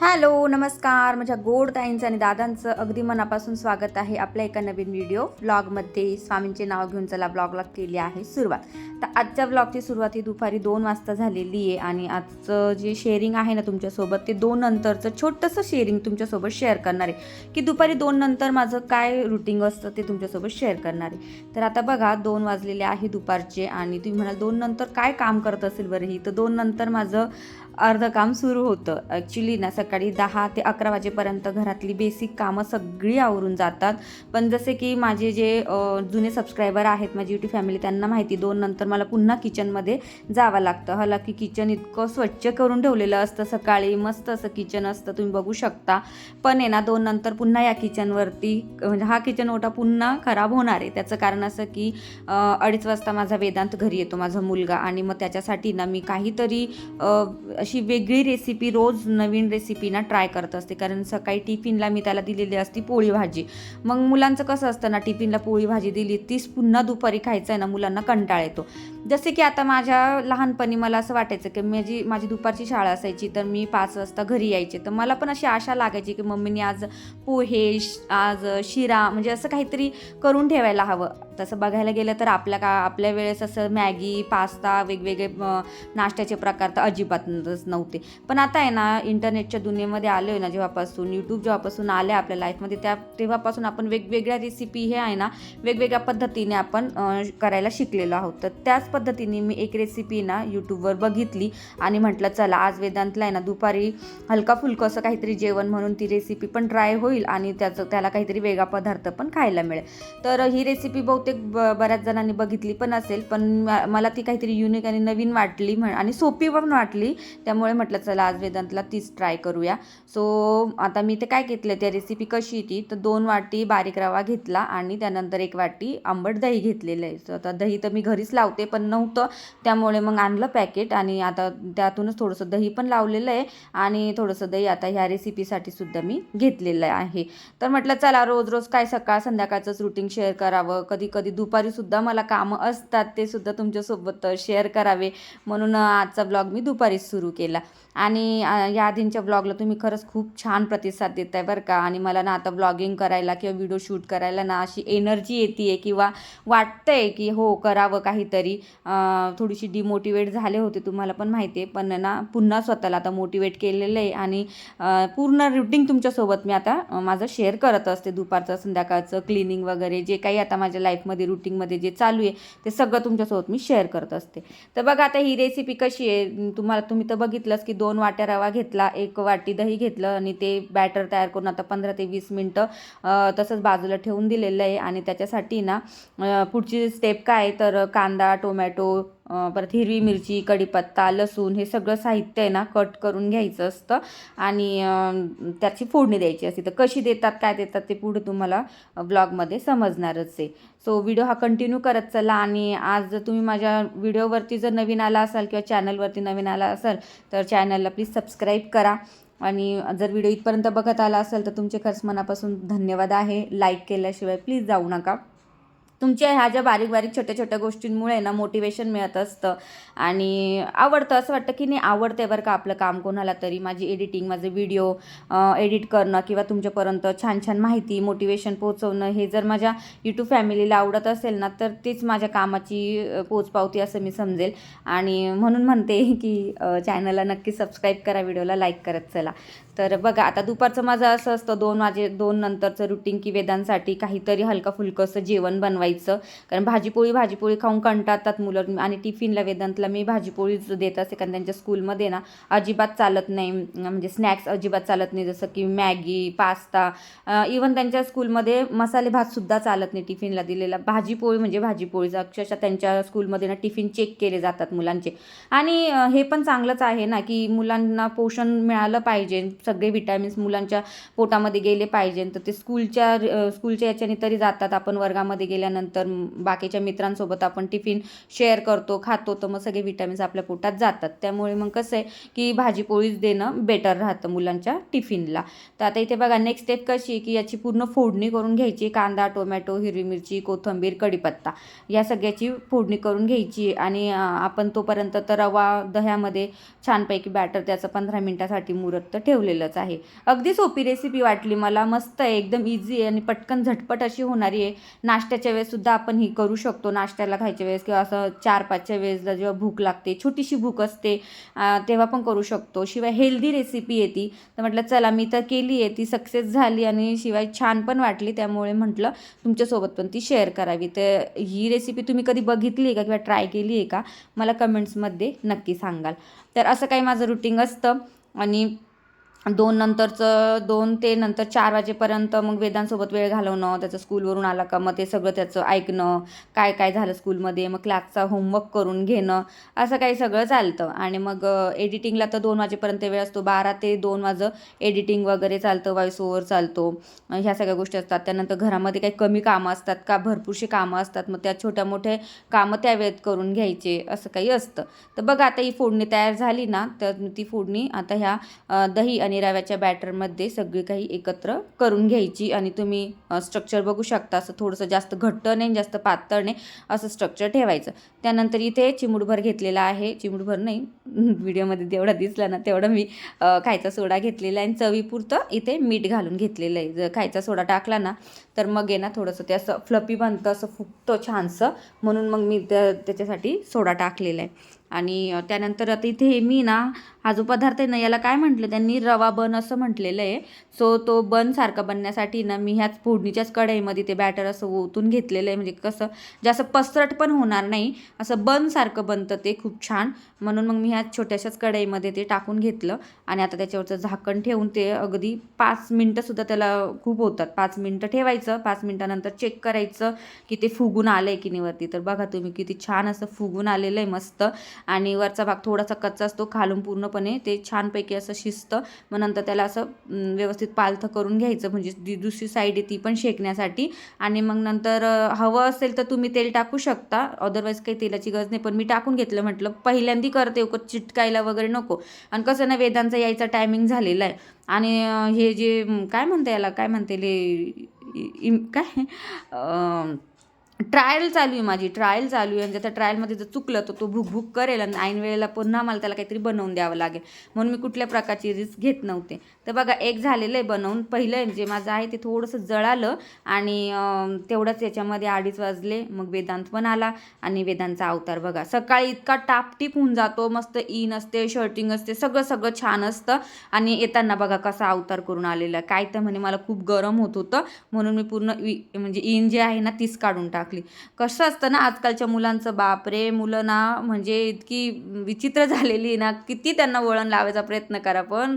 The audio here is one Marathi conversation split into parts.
हॅलो नमस्कार. माझ्या गोड ताईंचं आणि दादांचं अगदी मनापासून स्वागत आहे आपल्या एका नवीन व्हिडिओ ब्लॉगमध्ये. स्वामींचे नाव घेऊन चला ब्लॉगला केली आहे सुरुवात. तर आजच्या ब्लॉगची सुरुवात ही दुपारी दोन वाजता झालेली आहे आणि आजचं जे शेअरिंग आहे ना तुमच्यासोबत ते दोन नंतरचं छोटंसं शेअरिंग तुमच्यासोबत शेअर करणार आहे. की दुपारी दोन नंतर माझं काय रुटीन असतं ते तुमच्यासोबत शेअर करणार आहे. तर आता बघा दोन वाजलेले आहे दुपारचे आणि तुम्ही म्हणाल दोन नंतर काय काम करत असेल बरं? ही तर दोन नंतर माझं अर्धं काम सुरू होतं. ॲक्च्युली ना सकाळी दहा ते अकरा वाजेपर्यंत घरातली बेसिक कामं सगळी आवरून जातात. पण जसे की माझे जे जुने सबस्क्रायबर आहेत माझी युट्यूब फॅमिली त्यांना माहिती दोन नंतर मला पुन्हा किचनमध्ये जावं लागतं. हला की किचन इतकं स्वच्छ करून ठेवलेलं असतं सकाळी मस्त असं किचन असतं तुम्ही बघू शकता. पण आहे ना दोन नंतर पुन्हा या किचनवरती म्हणजे हा किचन ओटा पुन्हा खराब होणार आहे. त्याचं कारण असं की अडीच वाजता माझा वेदांत घरी येतो माझा मुलगा. आणि मग त्याच्यासाठी ना मी काहीतरी अशी वेगळी रेसिपी रोज नवीन रेसिपी ना ट्राय करत असते. कारण सकाळी टिफिनला मी त्याला दिलेली असती पोळी भाजी. मग मुलांचं कसं असतं ना टिफिनला पोळी भाजी दिली तीच पुन्हा दुपारी खायचं आहे ना मुलांना कंटाळ येतो. जसे की आता माझ्या लहानपणी मला असं वाटायचं की माझी माझी दुपारची शाळा असायची तर मी पाच वाजता घरी यायचे. तर मला पण अशी आशा लागायची की मम्मीने आज पोहे श- आज शिरा म्हणजे असं काहीतरी करून ठेवायला हवं. तसं बघायला गेलं तर आपल्या का आपल्या वेळेस असं मॅगी पास्ता वेगवेगळे नाश्त्याचे प्रकार तर अजिबातच नव्हते. पण आता आहे ना इंटरनेटच्या दुनियेमध्ये आलो आहे ना जेव्हापासून यूट्यूब जेव्हापासून आले आपल्या लाईफमध्ये त्या तेव्हापासून आपण वेगवेगळ्या रेसिपी हे आहे ना वेगवेगळ्या पद्धतीने आपण करायला शिकलेलो आहोत. तर त्याच पद्धतीने मी एक रेसिपी ना यूट्यूबवर बघितली आणि म्हटलं चला आज वेदांतला आहे ना दुपारी हलका फुलकं असं काहीतरी जेवण म्हणून ती रेसिपी पण ट्राय होईल आणि त्याचं त्याला काहीतरी वेगळा पदार्थ पण खायला मिळेल. तर ही रेसिपी बहुतेक ब बऱ्याच जणांनी बघितली पण असेल पण मला ती काहीतरी युनिक आणि नवीन वाटली म्हण आणि सोपी पण वाटली. त्यामुळे म्हटलं चला आज वेदांतला तीच ट्राय करूया. सो आता मी ते काय घेतलं त्या रेसिपी कशी ती? तर दोन वाटी बारीक रवा घेतला आणि त्यानंतर एक वाटी आंबट दही घेतलेलं आहे. सो आता दही तर मी घरीच लावते पण नव्हतं. त्यामुळे मग आणलं पॅकेट आणि आता त्यातूनच थोडंसं दही पण लावलेलं आहे. आणि थोडंसं दही आता ह्या रेसिपीसाठी सुद्धा मी घेतलेलं आहे. तर म्हटलं चला रोज रोज काय सकाळ संध्याकाळचंच रुटीन शेअर करावं. कधी कधी दुपारीसुद्धा मला कामं असतात ते सुद्धा तुमच्यासोबत शेअर करावे. म्हणून आजचा ब्लॉग मी दुपारीच सुरू केला. आणि या आधींच्या ब्लॉगला तुम्ही खरंच खूप छान प्रतिसाद देत आहे बरं का. आणि मला ना आता ब्लॉगिंग करायला किंवा व्हिडिओ शूट करायला ना अशी एनर्जी येते आहे किंवा वाटतं आहे की हो करावं काहीतरी. थोडीशी डिमोटिवेट झाले होते तुम्हाला पण माहिती आहे पण ना पुन्हा स्वतःला आता मोटिवेट केलेलं आहे आणि पूर्ण रुटीन तुमच्यासोबत मी आता माझं शेअर करत असते दुपारचं संध्याकाळचं क्लिनिंग वगैरे जे काही आता माझ्या लाईफमध्ये रुटीनमध्ये जे चालू आहे ते सगळं तुमच्यासोबत मी शेअर करत असते. तर बघा आता ही रेसिपी कशी आहे. तुम्हाला तुम्ही तर बघितलंच की दोन दोन वाट्या रवा घेतला एक वाटी दही घेतलं आणि ते बॅटर तयार करून आता पंधरा ते वीस मिनटं तसंच बाजूला ठेवून दिलेलं आहे. आणि त्याच्यासाठी ना पुढची स्टेप काय आहे? तर कांदा टोमॅटो परत हिरवी मिरची कढीपत्ता लसूण हे सगळं साहित्य आहे ना कट करून घ्यायचं असतं. आणि त्याची फोडणी द्यायची असते. तर कशी देतात काय देतात ते पुढे तुम्हाला ब्लॉगमध्ये समजणारच आहे. सो व्हिडिओ हा कंटिन्यू करत चला. आणि आज जर तुम्ही माझ्या व्हिडिओवरती जर नवीन आला असाल किंवा चॅनलवरती नवीन आला असाल तर चॅनलला प्लीज सबस्क्राईब करा. आणि जर व्हिडिओ इथपर्यंत बघत आला असेल तर तुमचे खर्च मनापासून धन्यवाद आहे. लाईक केल्याशिवाय प्लीज जाऊ नका. तुमच्या ह्या ज्या बारीक बारीक छोट्या छोट्या गोष्टींमुळे ना मोटिवेशन मिळत असतं. आणि आवडतं असं वाटतं की नाही आवडतं बरं का आपलं काम कोणाला तरी. माझी एडिटिंग माझे व्हिडिओ एडिट करणं किंवा तुमच्यापर्यंत छान छान माहिती मोटिवेशन पोहोचवणं हे जर माझ्या यूट्यूब फॅमिलीला आवडत असेल ना तर तीच माझ्या कामाची पोचपावती असं मी समजेल. आणि म्हणून म्हणते की चॅनलला नक्की सबस्क्राईब करा व्हिडिओला लाईक करत चला. तर बघा आता दुपारचं माझं असं असतं दोन वाजे दोन नंतरचं रुटीन की वेदांसाठी काहीतरी हलका फुलकं असं जेवण बनवायचं. कारण भाजीपोळी भाजीपोळी खाऊन कंटाळतात मुलं. आणि टिफिनला वेदांतला मी भाजीपोळीच देत असते. कारण त्यांच्या स्कूलमध्ये ना अजिबात चालत नाही. म्हणजे स्नॅक्स अजिबात चालत नाही. जसं की मॅगी पास्ता इवन त्यांच्या स्कूलमध्ये मसाले भातसुद्धा चालत नाही टिफिनला दिलेला. भाजीपोळी म्हणजे भाजीपोळीचा. अक्षरशः त्यांच्या स्कूलमध्ये ना टिफिन चेक केले जातात मुलांचे. आणि हे पण चांगलंच आहे ना की मुलांना पोषण मिळालं पाहिजे. सगळे विटॅमिन्स मुलांच्या पोटामध्ये गेले पाहिजे. तर ते स्कूलच्या स्कूलच्या याच्याने तरी जातात. आपण वर्गामध्ये गेल्यानंतर बाकीच्या मित्रांसोबत आपण टिफिन शेअर करतो खातो. तर मग सगळे विटॅमिन्स आपल्या पोटात जातात. त्यामुळे मग कसं आहे की भाजी पोळीच देणं बेटर राहतं मुलांच्या टिफिनला तर आता इथे बघा नेक्स्ट स्टेप कशी आहे की याची पूर्ण फोडणी करून घ्यायची. कांदा टोमॅटो हिरवी मिरची कोथिंबीर कढीपत्ता. या सगळ्याची फोडणी करून घ्यायची. आणि आपण तोपर्यंत तर रवा दह्यामध्ये छानपैकी बॅटर त्याचं पंधरा मिनटासाठी मुरत ठेवले ठेवलेलंच आहे. अगदी सोपी रेसिपी वाटली मला. मस्त आहे. एकदम इझी आहे आणि पटकन झटपट अशी होणारी आहे. नाश्त्याच्या वेळेससुद्धा आपण ही करू शकतो. नाश्त्याला खायच्या वेळेस किंवा असं चार पाचच्या वेळेस जेव्हा भूक लागते छोटीशी भूक असते तेव्हा पण करू शकतो. शिवाय हेल्दी रेसिपी आहे ती. तर म्हटलं चला मी तर केली आहे. ती सक्सेस झाली आणि शिवाय छान पण वाटली. त्यामुळे म्हटलं तुमच्यासोबत पण ती शेअर करावी. तर ही रेसिपी तुम्ही कधी बघितली आहे का किंवा ट्राय केली आहे का? मला कमेंट्समध्ये नक्की सांगाल. तर असं काही माझं रुटीन असतं आणि दोन नंतरचं दोन ते नंतर चार वाजेपर्यंत मग वेदांसोबत वेळ घालवणं त्याचं स्कूलवरून आला का मग ते सगळं त्याचं ऐकणं काय काय झालं स्कूलमध्ये मग क्लासचा होमवर्क करून घेणं असं काही सगळं चालतं. आणि मग एडिटिंगला तर दोन वाजेपर्यंत वेळ असतो. बारा ते दोन वाजं एडिटिंग वगैरे चालतं वॉईस ओव्हर चालतो ह्या सगळ्या गोष्टी असतात. त्यानंतर घरामध्ये काही कमी कामं असतात का? भरपूरशी कामं असतात. मग त्या छोट्या मोठे कामं त्या वेळेत करून घ्यायचे असं काही असतं. तर बघा आता ही फोडणी तयार झाली ना तर ती फोडणी आता ह्या दही आणि रव्याच्या बॅटरमध्ये सगळी काही एकत्र करून घ्यायची आणि तुम्ही स्ट्रक्चर बघू शकता. असं थोडंसं जास्त घट्ट नाही जास्त पातळ नाही असं स्ट्रक्चर ठेवायचं. त्यानंतर इथे चिमुडभर घेतलेला आहे. चिमुडभर नाही व्हिडिओमध्ये जेवढा दिसला ना तेवढा मी खायचा सोडा घेतलेला आहे. आणि चवीपुरतं इथे मीठ घालून घेतलेलं आहे. जर खायचा सोडा टाकला ना तर मग आहे ना थोडंसं ते असं फ्लपी बनतं असं फुगतं छानसं. म्हणून मग मी त्या त्याच्यासाठी सोडा टाकलेला आहे. आणि त्यानंतर आता इथे मी ना हा जो पदार्थ आहे ना याला काय म्हटलं त्यांनी रवा बन असं म्हटलेलं आहे. सो तो बन सारखा बनण्यासाठी ना मी ह्याच फोडणीच्याच कढईमध्ये ते बॅटर असं ओतून घेतलेलं आहे. म्हणजे कसं जास्त पसरट पण होणार नाही. असं बनसारखं बनतं ते खूप छान. म्हणून मग मी ह्या छोट्याशाच कढईमध्ये ते टाकून घेतलं. आणि आता त्याच्यावरचं झाकण ठेवून ते अगदी पाच मिनटंसुद्धा त्याला खूप होतात पाच मिनटं ठेवायचं. पाच मिनटानंतर चेक करायचं की ते फुगून आलं आहे की नाही वरती. तर बघा तुम्ही किती छान असं फुगून आलेलं आहे मस्त. आणि वरचा भाग थोडासा कच्चा असतो खालून पूर्णपणे ते छानपैकी असं शिजतं. मग नंतर त्याला असं व्यवस्थित पालथं करून घ्यायचं. म्हणजे जी दुसरी साईड आहे ती पण शेकण्यासाठी. आणि मग नंतर हवं असेल तर तुम्ही तेल टाकू शकता. अदरवाईज काही तेलाची गरज नाही. पण मी टाकून घेतलं म्हटलं पहिल्यांदी करते उगाच चिटकायला वगैरे नको. आणि कसं ना वेदांचा यायचा टायमिंग झालेला आहे. आणि हे जे काय म्हणते याला काय म्हणते ले इ- इम- काय? ट्रायल चालू आहे माझी ट्रायल चालू आहे. म्हणजे आणि त्या ट्रायलमध्ये जर चुकलं तर तो भूक भूक करेल आणि ऐन वेळेला पुन्हा मला त्याला काहीतरी बनवून द्यावं लागेल. म्हणून मी कुठल्या प्रकारची रिस्क घेत नव्हते. तर बघा एक झालेलं आहे बनवून. पहिलं जे माझं आहे ते थोडंसं जळालं आणि तेवढंच याच्यामध्ये अडीच वाजले. मग वेदांत पण आला आणि वेदांतचा अवतार बघा. सकाळी इतका टापटीप होऊन जातो. मस्त इन असते शर्टिंग असते सगळं सगळं छान असतं. आणि येताना बघा कसा अवतार करून आलेला. आहे. काय तर म्हणे मला खूप गरम होत होतं. म्हणून मी पूर्ण वि म्हणजे इन जे आहे ना तीच काढून टाकली कसं असतं ना आजकालच्या मुलांचं बापरे मुलं ना म्हणजे इतकी विचित्र झालेली आहे ना किती त्यांना वळण लावायचा प्रयत्न करा पण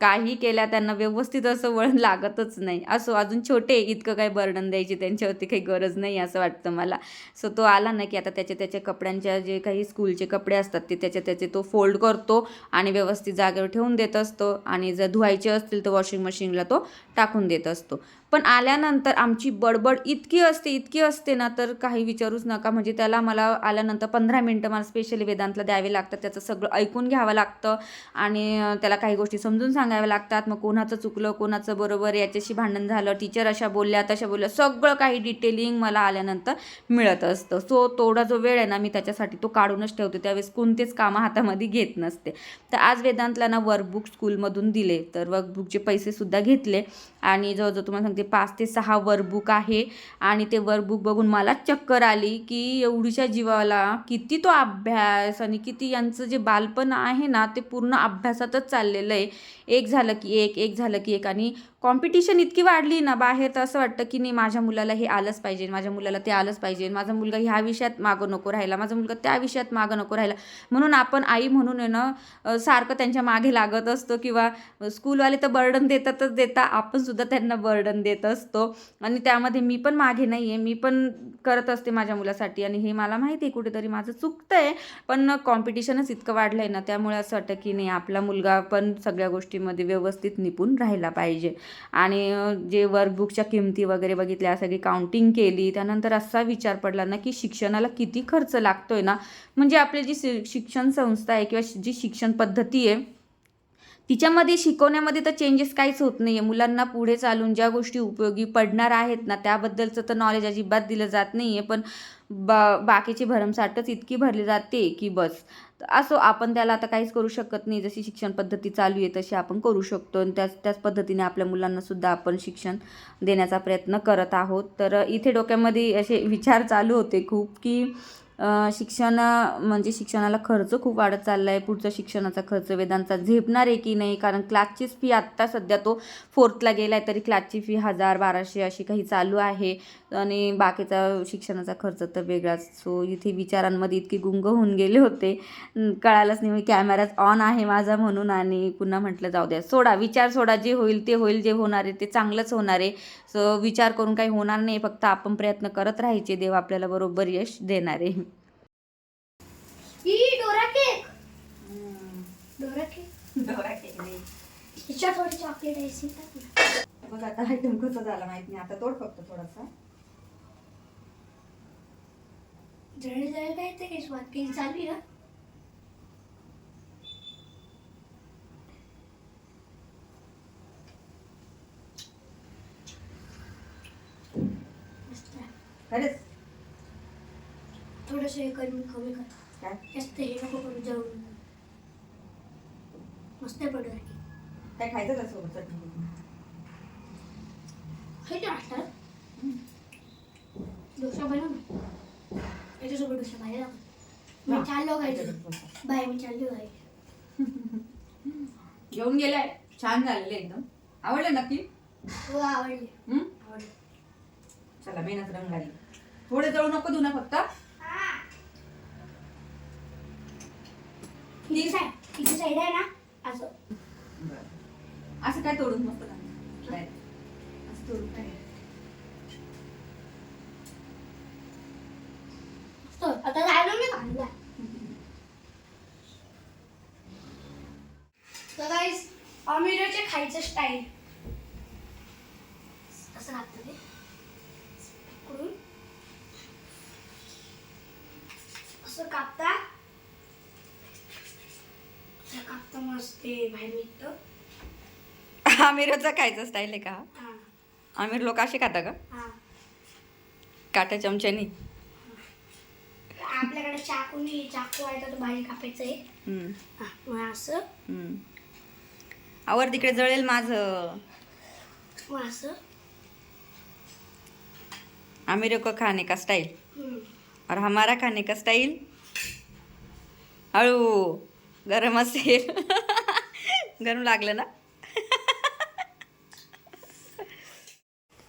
काही केल्या त्यांना व्यवस्थित असं वळण लागतच नाही. असो अजून छोटे इतकं काही बर्डन द्यायची त्यांच्यावरती काही गरज नाही असं वाटतं मला. सो तो आला ना की आता त्याच्या त्याच्या कपड्यांच्या जे काही स्कूलचे कपडे असतात ते त्याच्या त्याचे तो फोल्ड करतो आणि व्यवस्थित जागेवर ठेवून देत असतो आणि जर धुवायचे असतील तर वॉशिंग मशीनला तो टाकून देत असतो. पण आल्यानंतर आमची बडबड इतकी असते इतकी असते ना तर काही विचारूच नका. म्हणजे त्याला मला आल्यानंतर पंधरा मिनटं मला स्पेशली वेदांतला द्यावे लागतात. त्याचं सगळं ऐकून घ्यावं लागतं आणि त्याला काही गोष्टी समजून सांगाव्या लागतात. मग कोणाचं चुकलं कोणाचं बरोबर याच्याशी भांडण झालं टीचर अशा बोलल्या तशा बोलल्या सगळं काही डिटेलिंग मला आल्यानंतर मिळत असतं. सो तेवढा जो वेळ आहे ना मी त्याच्यासाठी तो काढूनच ठेवते. त्यावेळेस कोणतेच कामं हातामध्ये घेत नसते. तर आज वेदांतला ना वर्कबुक स्कूलमधून दिले. तर वर्कबुकचे पैसेसुद्धा घेतले. आणि जवळजवळ तुम्हाला सांगते पाच ते सहा वर्कबुक आहे. आणि ते वर्कबुक बघून मला चक्कर आली की एवढीच्या जीवाला किती तो अभ्यास आणि किती यांचं जे बालपण आहे ना ते पूर्ण अभ्यासातच चाललेलं आहे. एक झालं की एक एक झालं की एक आणि कॉम्पिटिशन इतकी वाढली ना बाहेर तर असं वाटतं की नाही माझ्या मुलाला हे आलंच पाहिजे माझ्या मुलाला ते आलंच पाहिजे माझा मुलगा ह्या विषयात मागं नको राहिला माझा मुलगा त्या विषयात मागं नको राहिला म्हणून आपण आई म्हणून आहे ना सारखं त्यांच्या मागे लागत असतो किंवा स्कूलवाले तर बर्डन देतातच देता आपण सुद्धा त्यांना बर्डन देत असतो. आणि त्यामध्ये मी पण मागे नाही आहे मी पण करत असते माझ्या मुलासाठी आणि हे मला माहिती आहे कुठेतरी माझं चुकतं आहे पण कॉम्पिटिशनच इतकं वाढलं आहे ना त्यामुळे असं वाटतं की नाही आपला मुलगा पण सगळ्या गोष्टीमध्ये व्यवस्थित निपुण राहिला पाहिजे. आणि जे वर्कबुकच्या किमती वगैरे बघितल्या सगळी काउंटिंग केली त्यानंतर असा विचार पडला ना की शिक्षणाला किती खर्च लागतोय ना? म्हणजे आपली जी शि- शिक्षण संस्था आहे किंवा जी शिक्षण पद्धती आहे तिच्यामध्ये शिकवण्यामध्ये तर चेंजेस काहीच होत नाही आहे मुलांना पुढे चालून ज्या गोष्टी उपयोगी पडणार आहेत ना त्याबद्दलचं तर नॉलेज अजिबात दिलं जात नाही आहे पण बा बाकीची भरमसाठच इतकी भरली जाते की बस. तर असो आपण त्याला आता काहीच करू शकत नाही. जशी शिक्षण पद्धती चालू आहे तशी आपण करू शकतो. आणि त्याच त्याच पद्धतीने आपल्या मुलांनासुद्धा आपण शिक्षण देण्याचा प्रयत्न करत आहोत. तर इथे डोक्यामध्ये असे विचार चालू होते खूप की शिक्षण म्हणजे शिक्षणाला खर्च खूप वाढत चालला आहे पुढचा शिक्षणाचा खर्च वेदांचा झेपणार आहे की नाही? कारण क्लासचीच फी आत्ता सध्या तो फोर्थला गेला आहे तरी क्लासची फी हजार बाराशे अशी काही चालू आहे. आणि बाकीचा शिक्षणाचा खर्च तर वेगळाच. सो इथे विचारांमध्ये इतकी गुंग होऊन गेले होते. कळालंच नाही कॅमेराच ऑन आहे माझा म्हणून आणि पुन्हा म्हटलं जाऊ द्या. सोडा विचार सोडा जे होईल ते होईल जे होणार आहे ते चांगलंच होणार आहे. सो विचार करून काही होणार नाही फक्त आपण प्रयत्न करत राहायचे. देव आपल्याला बरोबर यश देणार आहे. केक हिच्या थोडी चॉकलेट ना बघ आता आयटम कसा झाला माहीत नाही. आता तोड फक्त थोडासा. जळणी जळेल काय ते? काही स्वाद काही चालू ना. खरंच? थोडंसं हे कमी कमी कर काय? जास्त हे नको करू जळून मस्त पडू काय खायचं का सोबत चटणी नाश्ता डोसा बनव याच्यासोबत डोसा आपण. मी चाललो खायचं बाय मी चाललो खायचं घेऊन गेलाय. छान झालेले एकदम. आवडलं नक्की? हो आवडले? आवडले. चला मेहनत रंगाली थोडे जळू नको देऊ ना फक्त. किती साईड आहे ना? असं? असं काय तोडून मस्त काय असं तोडून काय? आता जायला मी. तर गाईस अमिराचे खायचं स्टाईल कसं लागतं ते इकडून असं कापता असं कापता मस्त ते बाहेर निघतं. आमिरचा खायचा स्टाईल आहे का? हां. आमिर लोक असे खाता का? काट्या चमच्यानी. आपल्याकडे चाकूनी चाकू आहे तर तो बाहेर कापायचं आहे. हां असं. आवर तिकडे जळेल माझं. असं. आमिर को खाने का स्टाईल. और हमारा खाने का स्टाईल हळू. गरम असेल. गरम लागलं ना?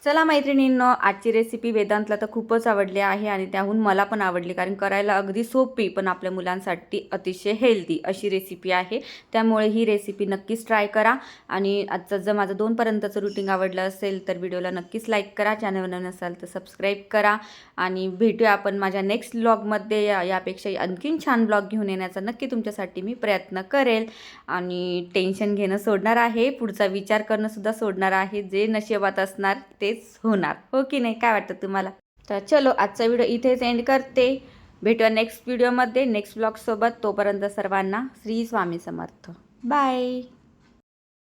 चला मैत्रिणींनो आजची रेसिपी वेदांतला तर खूपच आवडली आहे आणि त्याहून मला पण आवडली कारण करायला अगदी सोपी पण आपल्या मुलांसाठी अतिशय हेल्दी अशी रेसिपी आहे. त्यामुळे ही रेसिपी नक्कीच ट्राय करा आणि आजचं जर माझं दोनपर्यंतचं रुटीन आवडलं असेल तर व्हिडिओला नक्कीच लाईक करा चॅनलवर नसाल तर सबस्क्राईब करा आणि भेटूया आपण माझ्या नेक्स्ट ब्लॉगमध्ये या यापेक्षा आणखीन छान ब्लॉग घेऊन येण्याचा नक्की तुमच्यासाठी मी प्रयत्न करेल. आणि टेन्शन घेणं सोडणार आहे पुढचा विचार करणंसुद्धा सोडणार आहे जे नशिबात असणार ते तेच होणार. हो की नाही? काय वाटतं तुम्हाला? तर चलो आजचा व्हिडिओ इथेच एंड करते. भेटूया नेक्स्ट व्हिडिओमध्ये नेक्स्ट ब्लॉगसोबत तोपर्यंत सर्वांना श्री स्वामी समर्थ. बाय